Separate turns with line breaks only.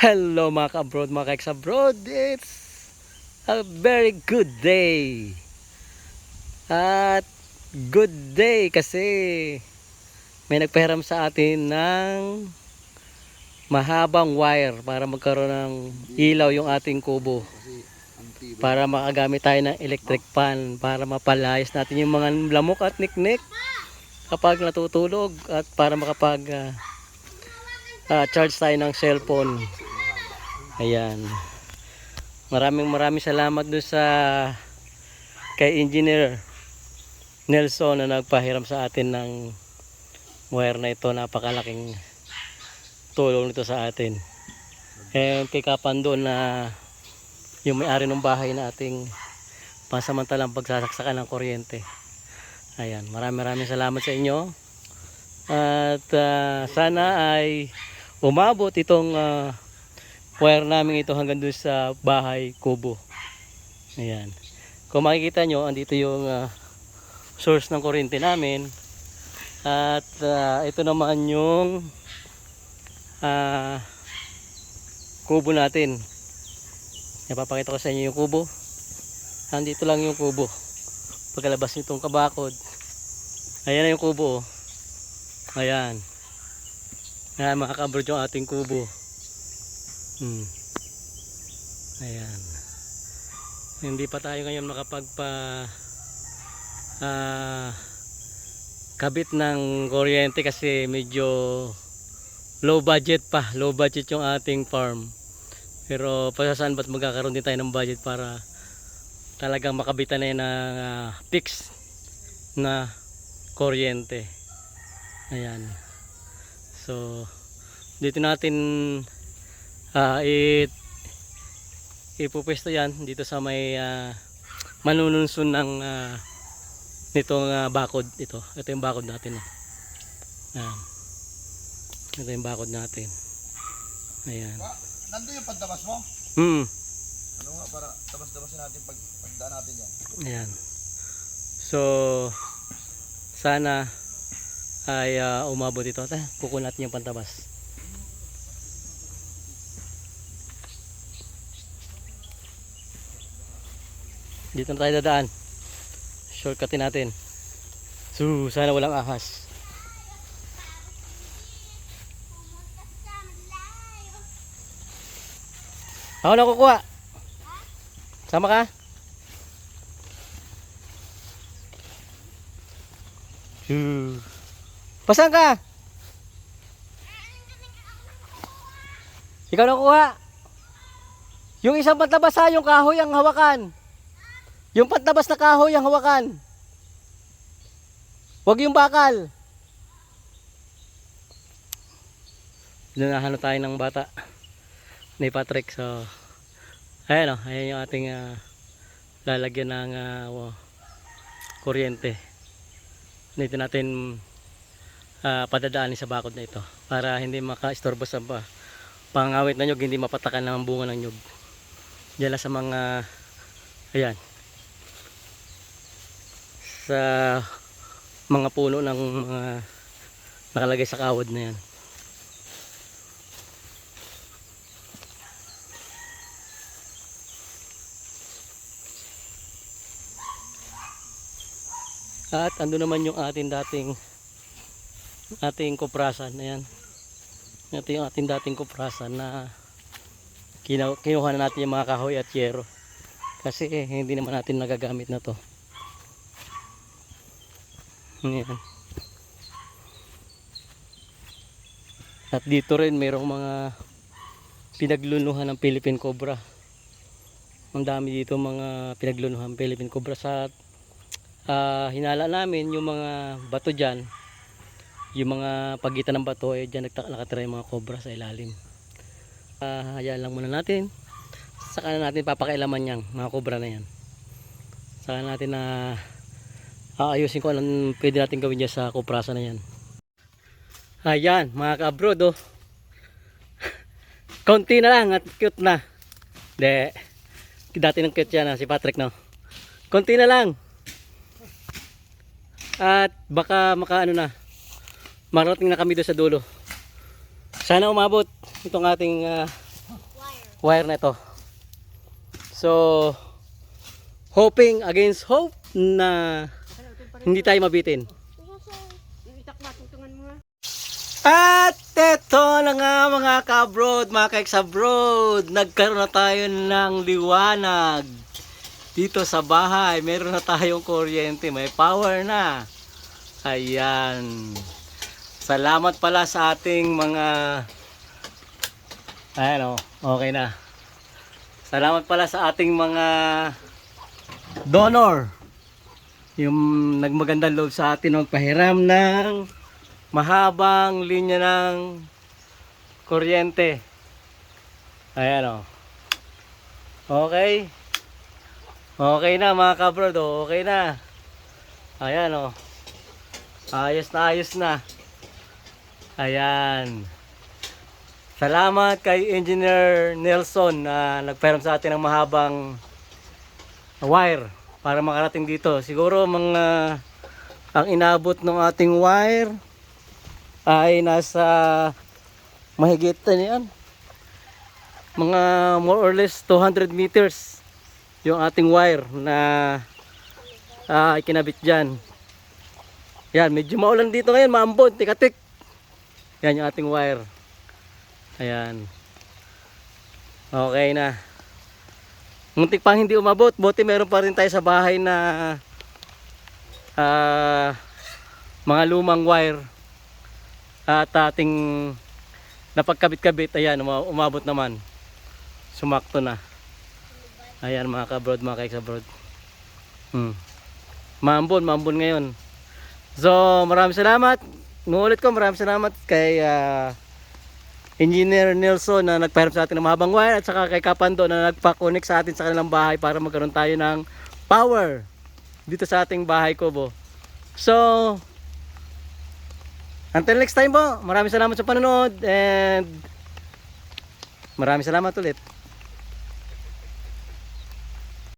Hello mga ka-abroad, mga ka-ex-abroad. It's a very good day. At good day kasi may nagpahiram sa atin ng mahabang wire para magkaroon ng ilaw yung ating kubo. Para makagamit tayo ng electric fan para mapalayas natin yung mga lamok at niknik kapag natutulog at para makapag ah, ah, charge tayo ng cellphone. Ayan. Maraming maraming salamat doon sa kay Engineer Nelson na nagpahiram sa atin ng wire na ito. Napakalaking tulong nito sa atin. And kay Kapan doon na yung may-ari ng bahay na ating pasamantalang pagsasaksakan ng kuryente. Ayan, maraming maraming salamat sa inyo. At ah, sana ay umabot itong ah, wire namin ito hanggang doon sa bahay kubo. Ayan. Kung makikita nyo, andito yung ah, source ng kuryente namin. At ah, ito naman yung ah, kubo natin. Napapakita ko sa inyo yung kubo. Andito lang yung kubo. Pagkalabas nitong kabakod. Ayan na yung kubo. oh. Ayan. Ayan mga yung ating kubo. Hmm. Ayan. Hindi pa tayo ngayon makapagpa ah kabit ng kuryente kasi medyo low budget pa. Low budget yung ating farm. Pero pasasaan ba't magkakaroon din tayo ng budget para talagang makabitan na yun ng ah, fix na kuryente. Ayan. So, dito natin ah it ipupwesto yan dito sa may ah, manununsun ng ah, nitong ah, bakod ito. Ito yung bakod natin. Oh. Ayan. Ito yung bakod natin. Ayan.
Nandun yung pagtabas mo?
Hmm.
Ano nga para tabas-tabasin natin pag pagdaan natin yan.
Ayan. So, sana ay ah, umabot ito. Natin yung pantabas. Dito na tayo dadaan. Shortcutin natin. So, sana walang ahas. Ako na kukuha. Sama ka? Shoo. Pasan ka? Ikaw na kuha. Yung isang pantabas ha, yung kahoy ang hawakan. Yung pantabas na kahoy ang hawakan. Huwag yung bakal. Dinahan na tayo ng bata. Ni Patrick. So, ayan o. Ayan yung ating ah, lalagyan ng ah, wa- kuryente dito natin ah, padadaanin sa bakod na ito para hindi maka-istorbo sa pa pangawit na nyug hindi mapatakan ng bunga ng nyug diyan sa mga ayan sa mga puno ng mga nakalagay sa kawad na yan At ando naman yung ating dating ating kuprasan na yan. Ito yung ating dating kuprasan na kinu kinuha na natin yung mga kahoy at yero. Kasi eh, hindi naman natin nagagamit na to. Yan. At dito rin mayroong mga pinagluluhan ng Philippine Cobra. Ang dami dito mga pinagluluhan ng Philippine Cobra. Sa ah, hinala namin yung mga bato dyan. Yung mga pagitan ng bato eh dyan nakatira yung mga cobra sa ilalim. Ah hayaan lang muna natin. Saka na natin papakailaman yan mga cobra na yan. Saka natin na aayusin ko anong pwede natin gawin dyan sa kuprasa na yan. Ayan mga kabrod oh. Konti na lang at cute na. De dati ng cute yan ah, si Patrick no? Konti na lang. At baka makaano na marating na kami doon sa dulo. Sana umabot itong ating ah, wire na ito. So, hoping against hope na hindi tayo mabitin. At eto na nga mga kabrod, mga kaeksabrod, nagkaroon na tayo ng liwanag dito sa bahay. Meron na tayong kuryente, may power na. Ayan. Salamat pala sa ating mga Ayan o, okay na. Salamat pala sa ating mga donor. Yung nagmagandang loob sa atin magpahiram ng mahabang linya ng kuryente. Ayan o. Okay. Okay na mga kabrod. o. Okay na. Ayan o. Ayos na ayos na. Ayan. Salamat kay Engineer Nelson na nagpahiram sa atin ng mahabang wire para makarating dito. Siguro mga ang inabot ng ating wire ay nasa mahigit ano yan? Mga more or less 200 meters yung ating wire na ah, ikinabit dyan. Yan medyo maulan dito ngayon maambon tikatik. Yan yung ating wire. Ayan. Okay na muntik pang hindi umabot. Buti meron pa rin tayo sa bahay na ah, mga lumang wire at ating napagkabit-kabit. Ayan uma- umabot naman. Sumakto na. Ayan mga kabrod mga kabrod hmm. maambon maambon ngayon. So maraming salamat. Nuulit ko maraming salamat kay ah, Engineer Nelson na nagpahiram sa atin ng mahabang wire at saka kay Kapando na nagpa-connect sa atin sa kanilang bahay para magkaroon tayo ng power dito sa ating bahay kubo. So, until next time po, maraming salamat sa panonood and maraming salamat ulit.